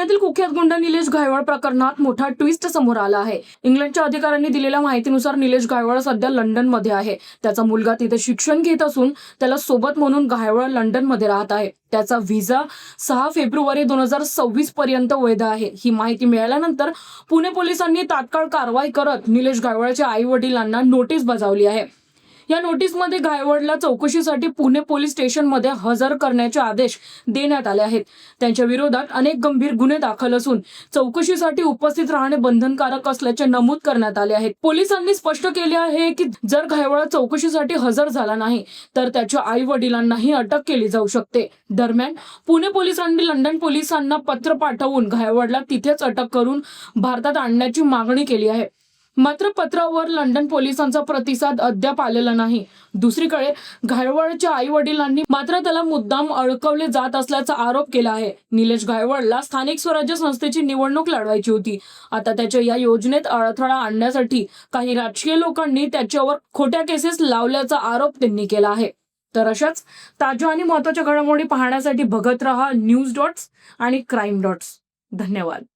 पुण्यातील कुख्यात गुंड निलेश गायवाळ प्रकरणात मोठा ट्विस्ट समोर आला आहे. इंग्लंडच्या अधिकाऱ्यांनी दिलेल्या माहितीनुसार निलेश गायवाळ सध्या लंडनमध्ये आहे. त्याचा मुलगा तिथे शिक्षण घेत असून त्याला सोबत म्हणून घायवळ लंडनमध्ये राहत आहे. त्याचा व्हिसा सहा फेब्रुवारी दोन हजार सव्वीस पर्यंत वैध आहे. ही माहिती मिळाल्यानंतर पुणे पोलिसांनी तात्काळ कारवाई करत निलेश गायवाळच्या आई वडिलांना नोटीस बजावली आहे. या नोटीसमध्ये गायवडला चौकशीसाठी पुणे पोलीस स्टेशनमध्ये हजर करण्याचे आदेश देण्यात आले आहेत. त्यांच्या विरोधात अनेक गंभीर गुन्हे दाखल असून चौकशीसाठी उपस्थित राहणे बंधनकारक असल्याचे नमूद करण्यात आले आहेत. पोलिसांनी स्पष्ट केले आहे की जर घायवळा चौकशीसाठी हजर झाला नाही तर त्याच्या आई वडिलांनाही अटक केली जाऊ शकते. दरम्यान पुणे पोलिसांनी लंडन पोलिसांना पत्र पाठवून घायवडला तिथेच अटक करून भारतात आणण्याची मागणी केली आहे. मात्र पत्रावर लंडन पोलिसांचा प्रतिसाद अद्याप आलेला नाही. दुसरीकडे घायवळच्या आई वडिलांनी मात्र त्याला मुद्दाम अडकवले जात असल्याचा आरोप केला आहे. निलेश घायवळला स्थानिक स्वराज्य संस्थेची निवडणूक लढवायची होती. आता त्याच्या या योजनेत अडथळा आणण्यासाठी काही राजकीय लोकांनी त्याच्यावर खोट्या केसेस लावल्याचा आरोप त्यांनी केला आहे. तर अशाच ताज्या आणि महत्त्वाच्या घडामोडी पाहण्यासाठी बघत रहा न्यूज डॉट्स आणि क्राईम डॉट्स. धन्यवाद.